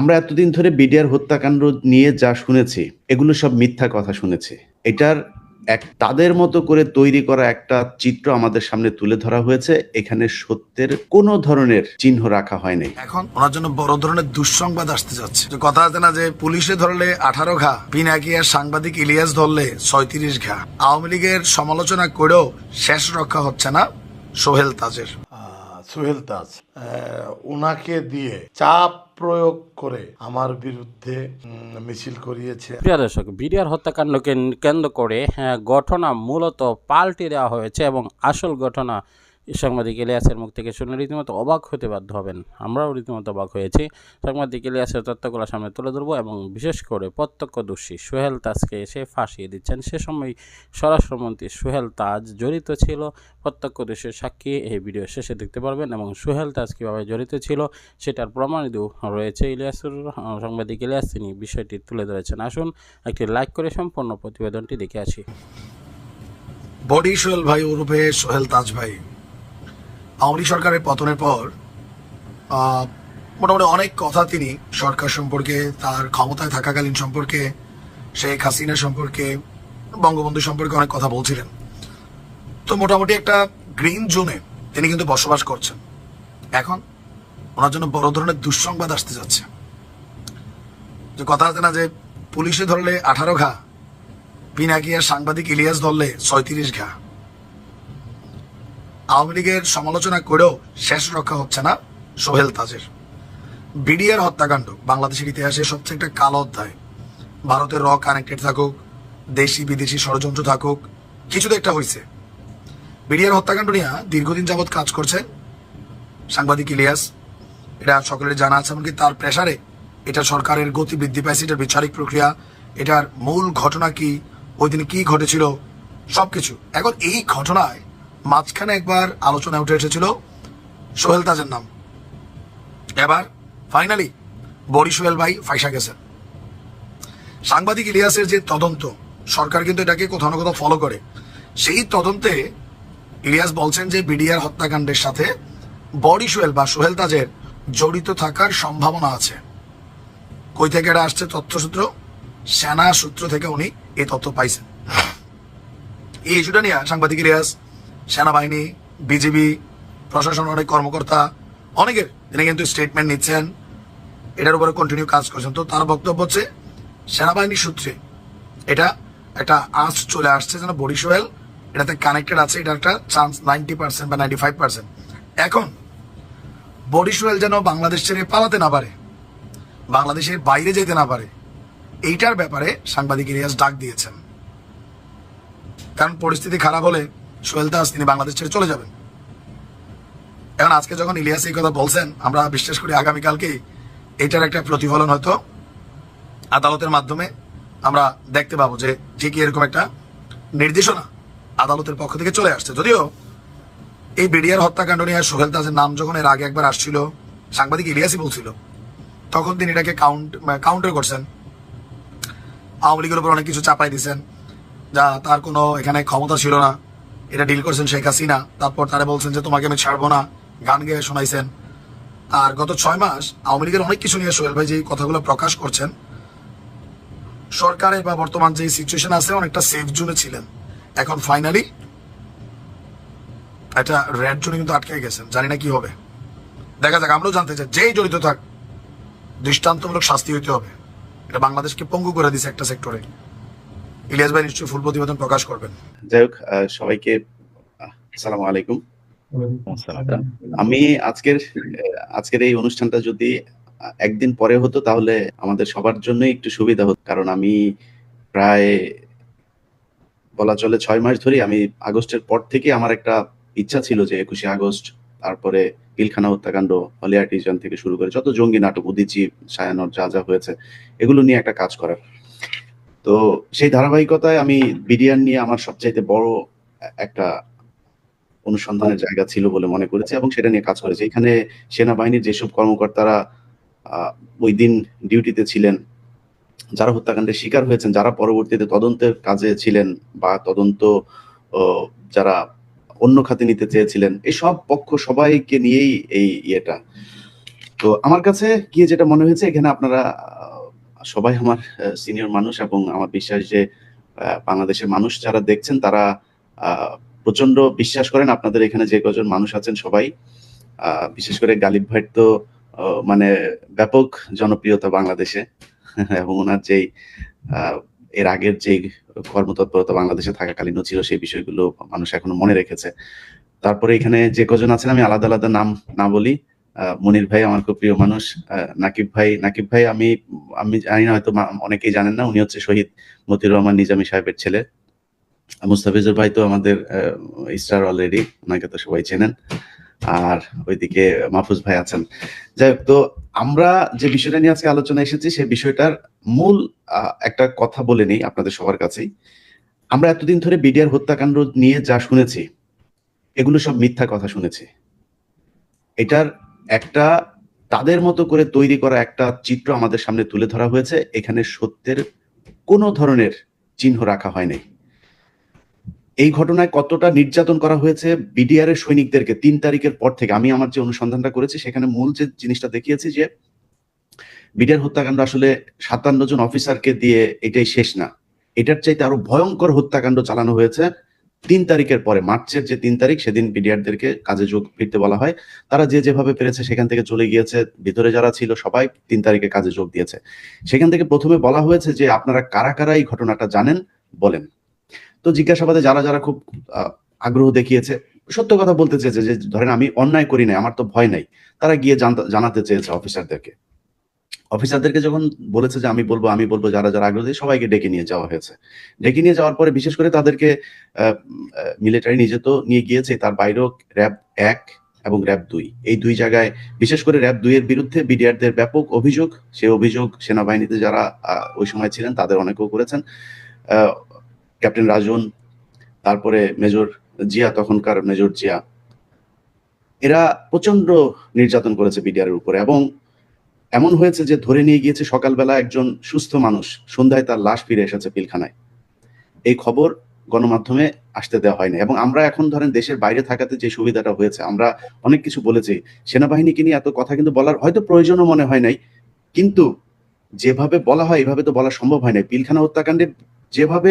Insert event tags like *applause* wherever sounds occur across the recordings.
আমরা এতদিন ধরে বিডিআর হত্যাকাণ্ড নিয়ে যা শুনেছি এগুলো সব মিথ্যা কথা শুনেছি। এটার এক তাদের মতো করে তৈরি করা একটা চিত্র আমাদের সামনে তুলে ধরা হয়েছে এখানে সত্যের কোনো ধরনের চিহ্ন রাখা হয়নি। এখন ওনার জন্য বড় ধরনের দুঃসংবাদ আসতে যাচ্ছে। যে কথা আছে না যে পুলিশে ধরলে আঠারো ঘা পিনাকিয়ার সাংবাদিক ইলিয়াস ধরলে ছয়ত্রিশ ঘা। আওয়ামী লীগের সমালোচনা করেও শেষ রক্ষা হচ্ছে না সোহেল তাজের। আহ, সোহেল তাজ আহ, ওনাকে দিয়ে চাপ প্রয়োগ করে আমার বিরুদ্ধে মিছিল করিয়েছে। প্রিয় দর্শক বিডিআর হত্যাকাণ্ডকে কেন্দ্র করে হ্যাঁ, ঘটনা মূলত পাল্টে দেওয়া হয়েছে এবং আসল ঘটনা সাংবাদিক ইলিয়াসের মুখ থেকে শুনে রীতিমতো অবাক হতে বাধ্য হবেন। আমরাও রীতিমতো অবাক হয়েছি। সাংবাদিক ইলিয়াসের তথ্যগুলো সামনে তুলে ধরবো এবং বিশেষ করে প্রত্যক্ষদর্শী সোহেল তাজকে এসে ফাঁসিয়ে দিচ্ছেন। সে সময় স্বরাষ্ট্রমন্ত্রী সোহেল তাজ জড়িত ছিল। প্রত্যক্ষদর্শীর সাক্ষী এই ভিডিও শেষে দেখতে পারবেন এবং সোহেল তাজ কীভাবে জড়িত ছিল সেটার প্রমাণিত রয়েছে ইলিয়াসুর সাংবাদিক ইলিয়াস। তিনি বিষয়টি তুলে ধরেছেন। আসুন একটি লাইক করে সম্পূর্ণ প্রতিবেদনটি দেখে আসি। বডি সোহেল ভাই ওরূপে সোহেল তাজ ভাই। আওয়ামী সরকারের পতনের পর মোটামুটি অনেক কথা তিনি সরকার সম্পর্কে, তার ক্ষমতায় থাকাকালীন সম্পর্কে, শেখ হাসিনা সম্পর্কে, বঙ্গবন্ধু সম্পর্কে অনেক কথা বলছিলেন। তো মোটামুটি একটা গ্রিন জোনে তিনি কিন্তু বসবাস করছেন। এখন ওনার জন্য বড় ধরনের দুঃসংবাদ আসতে যাচ্ছে। যে কথা আছে না যে, পুলিশে ধরলে আঠারো ঘা, পিনাকিয়ার সাংবাদিক ইলিয়াস ধরলে ছয়ত্রিশ ঘা। আওয়ামী লীগের সমালোচনা করেও শেষ রক্ষা হচ্ছে না সোহেল তাজের। বিডিআর হত্যাকাণ্ড বাংলাদেশের ইতিহাসে সবচেয়ে একটা কালো অধ্যায়। ভারতের র কানেক্টেড থাকুক, দেশি বিদেশি ষড়যন্ত্র থাকুক কিছু তো একটা হয়েছে বিডিআর হত্যাকাণ্ড নিয়ে দীর্ঘদিন যাবৎ কাজ করছে সাংবাদিক ইলিয়াস। এটা সকলের জানা আছে, এমনকি তার প্রেসারে এটা সরকারের গতি বৃদ্ধি পাইছে, এটার বিচারিক প্রক্রিয়া, এটার মূল ঘটনা কি, ওই দিনে কি ঘটেছিল, সবকিছু। এখন এই ঘটনায় মাঝখানে একবার আলোচনায় উঠে এসেছিল সোহেল তাজের নাম। এবার ফাইনালি বড়ি সোহেল ভাই ফাইসা গেছেন। সাংবাদিক ইলিয়াসের যে তদন্ত, সরকার কিন্তু এটাকে কোথাও না কোথাও ফলো করে। সেই তদন্তে ইলিয়াস বলছেন যে বিডিআর হত্যাকাণ্ডের সাথে বডি সোহেল বা সোহেল তাজের জড়িত থাকার সম্ভাবনা আছে। কই থেকে এটা আসছে তথ্যসূত্র? সেনা সূত্র থেকে উনি এই তথ্য পাইছেন। এই ইস্যুটা নিয়ে সাংবাদিক ইলিয়াস সেনাবাহিনী, বিজিবি, প্রশাসন, অনেক কর্মকর্তা, অনেকের তিনি কিন্তু স্টেটমেন্ট নিচ্ছেন। এটার উপরে কন্টিনিউ কাজ করছেন। তো তার বক্তব্য হচ্ছে সেনাবাহিনীর সূত্রে এটা একটা আঁচ চলে আসছে যেন সোহেল এটাতে কানেক্টেড আছে এটা একটা চান্স নাইনটি পার্সেন্ট বা নাইনটি ফাইভ পার্সেন্ট এখন সোহেল যেন বাংলাদেশ ছেড়ে পালাতে না পারে, বাংলাদেশের বাইরে যেতে না পারে, এইটার ব্যাপারে সাংবাদিক ইলিয়াস ডাক দিয়েছেন। কারণ পরিস্থিতি খারাপ হলে সোহেল দাস, তিনি বাংলাদেশ ছেড়ে চলে যাবেন। এখন আজকে যখন ইলিয়াস এই কথা বলছেন, আমরা বিশ্বাস করি আগামীকালকে এটার একটা প্রতিফলন হয়তো আদালতের মাধ্যমে আমরা দেখতে পাবো যে ঠিকই এরকম একটা নির্দেশনা আদালতের পক্ষ থেকে চলে আসছে। যদিও এই বিডিআর হত্যাকাণ্ড নিয়ে সোহেল দাসের নাম যখন এর আগে একবার আসছিল, সাংবাদিক ইলিয়াসই বলছিল, তখন তিনি এটাকে কাউন্ট কাউন্টার করছেন। আওয়ামী লীগের উপর অনেক কিছু চাপাই দিয়েছেন যা তার কোনো এখানে ক্ষমতা ছিল না। এটা ডিল করছেন শেখ হাসিনা, তারপর তারা বলছেন যে, তোমাকে আমি ছাড়বো না। গান গেয়ে শোনাইছেন। আর গত ছয় মাস আওয়ামী লীগের অনেক কিছু নিয়ে সোহেল ভাই যে কথাগুলো প্রকাশ করছেন সরকারের বা বর্তমান যে সিচুয়েশন আছে, অনেকটা সেফ জোনে ছিলেন। এখন ফাইনালি একটা রেড জোনে কিন্তু আটকে গেছেন। জানি না কি হবে। দেখা যাক, আমরাও জানতে চাই। যেই জড়িত থাক, দৃষ্টান্তমূলক শাস্তি হইতে হবে। এটা বাংলাদেশকে পঙ্গু করে দিছে একটা সেক্টরে ইলিয়াস ভাই নিশ্চয়ই ফুল প্রতিবেদন প্রকাশ করবেন। যাই হোক সবাইকে আসসালামু আলাইকুম। আমি আজকের আজকের এই অনুষ্ঠানটা যদি একদিন পরে হতো তাহলে আমাদের সবার জন্যই একটু সুবিধা হতো। কারণ আমি প্রায় বলা চলে ছয় মাস ধরে আমি আগস্টের পর থেকে আমার একটা ইচ্ছা ছিল যে একুশে আগস্ট তারপরে পিলখানা হত্যাকাণ্ড হলি আর্টিজান থেকে শুরু করে যত জঙ্গি নাটক উদিচি সায়ানর যা যা হয়েছে এগুলো নিয়ে একটা কাজ করার। তো সেই ধারাবাহিকতায় আমি বিডিআর নিয়ে আমার সবচাইতে বড় একটা অনুসন্ধানের জায়গা ছিল বলে মনে করেছি এবং সেটা নিয়ে কাজ করেছি। এখানে সেনাবাহিনীর যেসব কর্মকর্তারা ওই দিন ডিউটিতে ছিলেন, যারা হত্যাকাণ্ডের শিকার হয়েছেন, যারা পরবর্তীতে তদন্তের কাজে ছিলেন বা তদন্ত যারা অন্য খাতে নিতে চেয়েছিলেন, এই সব পক্ষ সবাইকে নিয়েই এই ইয়েটা। তো আমার কাছে গিয়ে যেটা মনে হয়েছে, এখানে আপনারা সবাই আমার সিনিয়র মানুষ এবং আমার বিশ্বাস যে বাংলাদেশের মানুষ যারা দেখছেন তারা প্রচণ্ড বিশ্বাস করেন আপনাদের এখানে যে কজন মানুষ আছেন সবাই। বিশেষ করে গালিব ভাইয়ের তো মানে ব্যাপক জনপ্রিয়তা বাংলাদেশে *laughs* এবং ওনার যেই এর আগের যে কর্মতৎপরতা বাংলাদেশে থাকাকালীনও ছিল সেই বিষয়গুলো মানুষ এখনও মনে রেখেছে। তারপরে এখানে যে কজন আছেন আমি আলাদা আলাদা নাম না বলি। মনির ভাই আমার খুব প্রিয় মানুষ। নাকিব ভাই নাকিব ভাই আমি আমি জানি না, হয়তো অনেকেই জানেন না, উনি হচ্ছে শহীদ মতিউর রহমান নিজামী সাহেবের ছেলে। মুস্তাফিজুর ভাই তো আমাদের স্টার অলরেডি ওনাকে তো সবাই চেনেন। আর ওইদিকে মাহফুজ ভাই আছেন। যাই হোক, তো আমরা যে বিষয়টা নিয়ে আজকে আলোচনা এসেছি সেই বিষয়টার মূল একটা কথা বলে নেই আপনাদের সবার কাছেই। আমরা এতদিন ধরে বিডিআর হত্যাকাণ্ড নিয়ে যা শুনেছি, এগুলো সব মিথ্যা কথা শুনেছি। এটার একটা তাদের মতো করে তৈরি করা একটা চিত্র আমাদের সামনে তুলে ধরা হয়েছে। এখানে সত্যের কোনো ধরনের চিহ্ন রাখা হয় নাই। এই ঘটনায় কতটা নির্যাতন করা হয়েছে বিডিআর এর সৈনিকদেরকে তিন তারিখের পর থেকে আমি আমার যে অনুসন্ধানটা করেছি, সেখানে মূল যে জিনিসটা দেখিয়েছি যে বিডিআর হত্যাকাণ্ড আসলে সাতান্ন জন অফিসারকে দিয়ে এটাই শেষ না। এটার চাইতে আরও ভয়ঙ্কর হত্যাকাণ্ড চালানো হয়েছে। তিন তারিখের পরে, মার্চের যে তিন তারিখ, সেদিন বিডিআরদেরকে কাজে যোগ ফিরতে বলা হয়। তারা যে যেভাবে পেরেছে সেখান থেকে চলে গিয়েছে। ভিতরে যারা ছিল সবাই তিন তারিখে কাজে যোগ দিয়েছে। সেখান থেকে প্রথমে বলা হয়েছে যে, আপনারা কারা কারা এই ঘটনাটা জানেন বলেন। তো জিজ্ঞাসাবাদে যারা যারা খুব আগ্রহ দেখিয়েছে, সত্য কথা বলতে চেয়েছে যে, ধরেন আমি অন্যায় করি নাই, আমার তো ভয় নাই। তারা গিয়ে জানাতে চেয়েছে অফিসারদেরকে অফিসারদেরকে যখন বলেছে যে আমি বলব আমি বলব, যারা যারা আগ্রহী, সবাইকে ডেকে নিয়ে যাওয়া হয়েছে। ডেকে নিয়ে যাওয়ার পরে বিশেষ করে তাদেরকে মিলিটারি নিজে তো নিয়ে গিয়েছে, তার বাইরেও র্যাব এক এবং র্যাব দুই। এই দুই জায়গায় বিশেষ করে র্যাব দুই এর বিরুদ্ধে বিডিআরদের ব্যাপক অভিযোগ, সে অভিযোগ সেনাবাহিনীতে যারা ওই সময় ছিলেন তাদের অনেকেও করেছেন। ক্যাপ্টেন রাজন, তারপরে মেজর জিয়া, তখনকার মেজর জিয়া। এরা প্রচণ্ড নির্যাতন করেছে বিডিআর এর উপরে এবং এমন হয়েছে যে ধরে নিয়ে গিয়েছে সকালবেলা একজন সুস্থ মানুষ। সন্ধ্যায় তার লাশ ফিরে এসেছে পিলখানায়। এই খবর গণমাধ্যমে আসতে দেওয়া হয়নি এবং আমরা এখন ধরেন দেশের বাইরে থাকাতে যে সুবিধাটা হয়েছে, আমরা অনেক কিছু বলেছি। সেনাবাহিনীকে নিয়ে এত কথা কিন্তু বলার হয়তো প্রয়োজনও মনে হয় নাই। কিন্তু যেভাবে বলা হয়, এভাবে তো বলা সম্ভব হয় নাই। পিলখানা হত্যাকাণ্ডে যেভাবে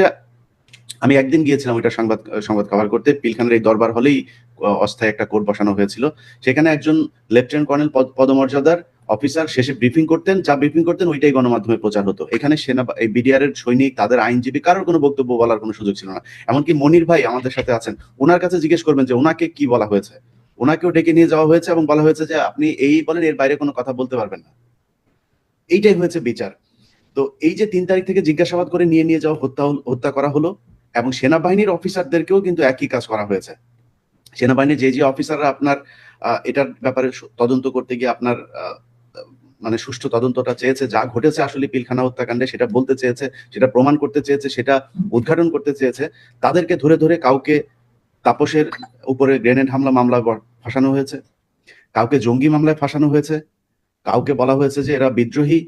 আমি একদিন গিয়েছিলাম ওইটা সংবাদ সংবাদ কভার করতে, পিলখানার এই দরবার হলেই অস্থায়ী একটা কোর্ট বসানো হয়েছিল। সেখানে একজন লেফটেন্যান্ট কর্নেল পদমর্যাদার অফিসার শেষে ব্রিফিং করতেন। যা ব্রিফিং করতেন ওইটাই গণমাধ্যমে প্রচার হতো। এখানে সেনা এই বিডিআর এর সৈনিক, তাদের আইনজীবী, কারোর কোনো বক্তব্য বলার কোনো সুযোগ ছিল না। এমনকি মনির ভাই আমাদের সাথে আছেন। ওনার কাছে জিজ্ঞেস করবেন যে, ওনাকে কি বলা হয়েছে? ওনাকেও ডেকে নিয়ে যাওয়া হয়েছে এবং বলা হয়েছে যে, আপনি এই বলেন, এর বাইরে কোনো কথা বলতে পারবেন না। এইটাই হয়েছে বিচার। তো এই যে তিন তারিখ থেকে জিজ্ঞাসাবাদ করে নিয়ে নিয়ে যাওয়া, হত্যা হত্যা করা হলো এবং সেনাবাহিনীর অফিসারদেরকেও কিন্তু একই কাজ করা হয়েছে। সেনাবাহিনীর যে যে অফিসাররা আপনার এটার ব্যাপারে তদন্ত করতে গিয়ে আপনার মানে সুষ্ঠু তদন্তটা চেয়েছে, যা ঘটেছে আসলে পিলখানা হত্যাকাণ্ডে সেটা বলতে চেয়েছে, সেটা প্রমাণ করতে চেয়েছে, সেটা উদ্ঘাটন করতে চেয়েছে, তাদেরকে ধরে ধরে কাউকে তাপসের উপরে গ্রেনেড হামলা মামলা ফাঁসানো হয়েছে, কাউকে জঙ্গি মামলায় ফাঁসানো হয়েছে, কাউকে বলা হয়েছে যে এরা বিদ্রোহী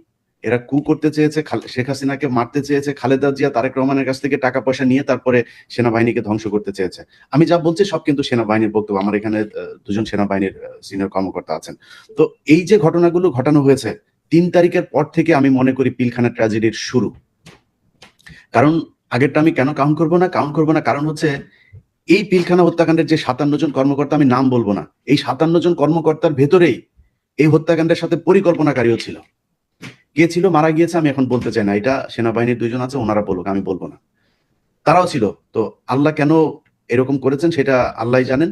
এরা কু করতে চেয়েছে শেখ হাসিনাকে মারতে চেয়েছে, খালেদা জিয়া, তারেক রহমানের কাছ থেকে টাকা পয়সা নিয়ে তারপরে সেনাবাহিনীকে ধ্বংস করতে চেয়েছে। আমি যা বলছি সব কিন্তু সেনাবাহিনীর বক্তব্য, আমার এখানে দুজন সেনাবাহিনীর সিনিয়র কর্মকর্তা আছেন। তো এই যে ঘটনাগুলো ঘটানো হয়েছে, তিন তারিখের পর থেকে আমি মনে করি পিলখানা ট্র্যাজেডির শুরু। কারণ আগেরটা আমি কেন কাউন্ট করব না? কাউন্ট করব না কারণ হচ্ছে, এই পিলখানা হত্যাকাণ্ডের যে সাতান্ন জন কর্মকর্তা, আমি নাম বলব না। এই সাতান্ন জন কর্মকর্তার ভেতরেই এই হত্যাকাণ্ডের সাথে পরিকল্পনাকারীও ছিল। কে ছিল মারা গিয়েছে, আমি এখন বলতে চাই না। এটা সেনাবাহিনীর দুইজন আছে, ওনারা বলুক, আমি বলব না। তারাও ছিল। তো আল্লাহ কেন এরকম করেছেন সেটা আল্লাহ জানেন।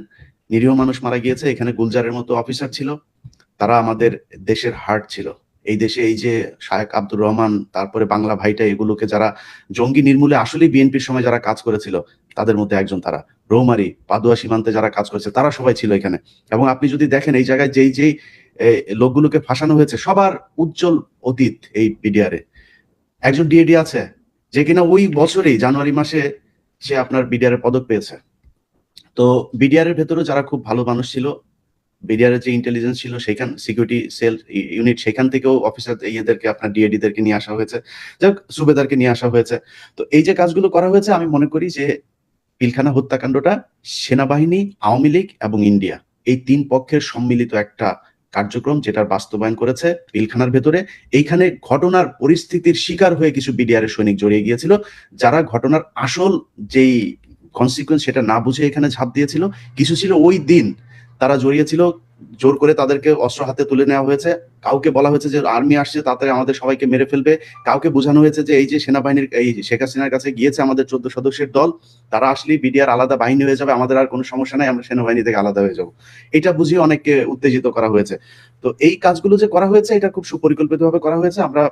নিরীহ মানুষ মারা গিয়েছে, এখানে গুলজারের মতো অফিসার ছিল। তারা আমাদের দেশের হার্ট ছিল। এই দেশে এই যে শায়েক আব্দুর রহমান, তারপরে বাংলা ভাইটা, এগুলোকে যারা জঙ্গি নির্মূলে আসলে বিএনপির সময় যারা কাজ করেছিল, তাদের মধ্যে একজন তারা। রৌমারি, পাদুয়া সীমান্তে যারা কাজ করেছে, তারা সবাই ছিল এখানে। এবং আপনি যদি দেখেন, এই জায়গায় যেই যেই লোকগুলোকে ফাঁসানো হয়েছে। সবার উজ্জ্বল অতীত এই বিডিআরে একজন ডিএডি আছে যে কিনা ওই বছরেই জানুয়ারি মাসে সে আপনার বিডিআর এর পদক পেয়েছে। তো বিডিআর এর ভেতরে যারা খুব ভালো মানুষ ছিল বিডিআর এর যে ইন্টেলিজেন্স ছিল সেখান সিকিউরিটি সেল ইউনিট সেখান থেকেও অফিসার ইয়েদেরকে আপনার ডিএডি দেরকে নিয়ে আসা হয়েছে। যাই হোক, সুবেদারকে নিয়ে আসা হয়েছে। তো এই যে কাজগুলো করা হয়েছে আমি মনে করি যে পিলখানা হত্যাকাণ্ডটা সেনাবাহিনী আওয়ামী লীগ এবং ইন্ডিয়া এই তিন পক্ষের সম্মিলিত একটা কার্যক্রম যেটার বাস্তবায়ন করেছে পিলখানার ভেতরে, এইখানে ঘটনার পরিস্থিতির শিকার হয়ে কিছু বিডিআর সৈনিক জড়িয়ে গিয়েছিল, যারা ঘটনার আসল যেই কনসিকুয়েন্স সেটা না বুঝে এখানে ঝাঁপ দিয়েছিল। কিছু ছিল ওই দিন তারা জড়িয়েছিল জোর করে তাদেরকে অস্ত্র হাতে তুলে নেওয়া হয়েছে। কাউকে বলা হয়েছে যে, আর্মি আসছে তাতে আমাদের সবাইকে মেরে ফেলবে। কাউকে বোঝানো হয়েছে যে, এই যে সেনাবাহিনীর, এই শেখ হাসিনার কাছে গিয়েছে আমাদের চোদ্দ সদস্যের দল, তারা আসলে বিডিআর আলাদা বাহিনী হয়ে যাবে, আমাদের আর কোনো সমস্যা নাই, আমরা সেনাবাহিনী থেকে আলাদা হয়ে যাব। এটা বুঝিয়ে অনেককে উত্তেজিত করা হয়েছে। তো এই কাজগুলো যে করা হয়েছে, এটা খুব সুপরিকল্পিতভাবে করা হয়েছে। আমরা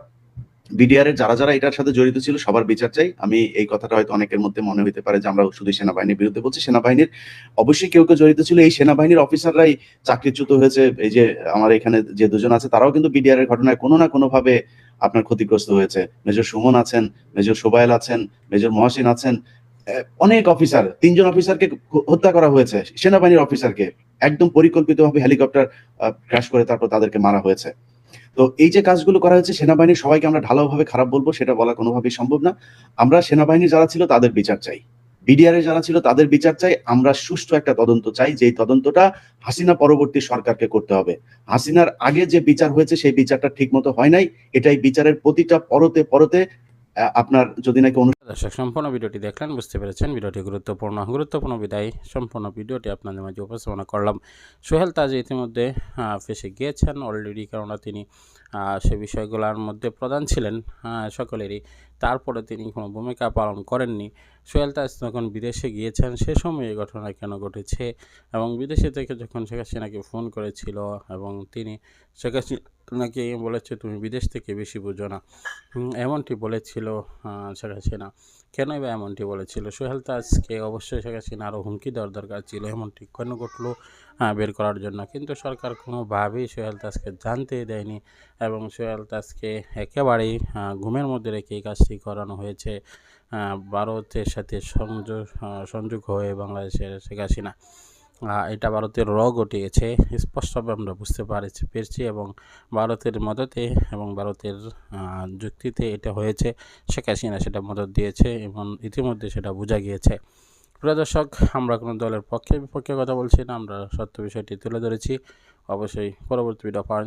বিডিআর এর যারা যারা এটার সাথে জড়িত ছিল, সবার বিচার চাই। আমি এই কথাটা হয়তো অনেকের মধ্যে মনে হতে পারে যে আমরা শুধু সেনাবাহিনীর বিরুদ্ধে বলছি। সেনাবাহিনীর অবশ্যই কেউ কেউ জড়িত ছিল। এই সেনাবাহিনীর অফিসাররাই চাকরিচ্যুত হয়েছে। এই যে আমার এখানে যে দুজন আছে, তারাও কিন্তু বিডিআর এর ঘটনায় কোনো না কোনো ভাবে আপনার ক্ষতিগ্রস্ত হয়েছে। মেজর সুমন আছেন, মেজর সোবায়েল আছেন, মেজর মহাসিন আছেন। অনেক অফিসার তিনজন অফিসারকে হত্যা করা হয়েছে। সেনাবাহিনীর অফিসারকে একদম পরিকল্পিতভাবে হেলিকপ্টার ক্র্যাশ করে তারপর তাদেরকে মারা হয়েছে। তো এই যে কাজগুলো করা হয়েছে সেনাবাহিনীর সবাইকে আমরা ঢালাওভাবে খারাপ বলব, সেটা বলা কোনোভাবেই সম্ভব না। আমরা সেনাবাহিনীর যারা ছিল, তাদের বিচার চাই। বিডিআর যারা ছিল, তাদের বিচার চাই। আমরা সুষ্ঠু একটা তদন্ত চাই, যেই তদন্তটা হাসিনা পরবর্তী সরকারকে করতে হবে। হাসিনার আগে যে বিচার হয়েছে, সেই বিচারটা ঠিক মতো হয় নাই। এটাই বিচারের প্রতিটা পরতে পরতে আপনার যদি নাকি দর্শক, সম্পূর্ণ ভিডিওটি দেখলেন বুঝতে পেরেছেন। ভিডিওটি গুরুত্বপূর্ণ গুরুত্বপূর্ণ বিদায়। সম্পূর্ণ ভিডিওটি আপনাদের মাঝে উপস্থাপনা করলাম। সোহেল তাজ ইতিমধ্যে ফেসে গিয়েছেন। অলরেডি কেননা তিনি সে বিষয়গুলোর মধ্যে প্রধান ছিলেন সকলেরই। তারপরে তিনি কোনো ভূমিকা পালন করেননি। সোহেল তাজ যখন বিদেশে গিয়েছেন, সে সময় এই ঘটনা কেন ঘটেছে? এবং বিদেশে থেকে যখন শেখ হাসিনাকে ফোন করেছিল এবং তিনি, শেখ হাসিনাকে বলেছে, তুমি বিদেশ থেকে বেশি বুঝো না। এমনটি বলেছিল শেখ হাসিনা। কেনই বা এমনটি বলেছিল? সোহেল তাজকে অবশ্যই শেখ হাসিনা আরও হুমকি দেওয়ার দরকার ছিল, এমনটি কেন ঘটলো? বের করার জন্য। কিন্তু সরকার কোনোভাবেই সোহেল তাজকে জানতেই দেয়নি এবং সোহেল তাজকে একেবারেই ঘুমের মধ্যে রেখে এই কাজটি করানো হয়েছে। ভারতের সাথে সংযোগ সংযোগ হয়ে বাংলাদেশের শেখ হাসিনা এটা ভারতের র ঘটিয়েছে। স্পষ্টভাবে আমরা বুঝতে পারছি, পেরেছি এবং ভারতের মদতে এবং ভারতের যুক্তিতে এটা হয়েছে। শেখ হাসিনা সেটা মদত দিয়েছে এবং ইতিমধ্যে সেটা বোঝা গিয়েছে। প্রিয় দর্শক, আমরা কোনো দলের পক্ষে বিপক্ষে কথা বলছি না, আমরা সত্য বিষয়টি তুলে ধরেছি। অবশ্যই পরবর্তী ভিডিও পাওয়ার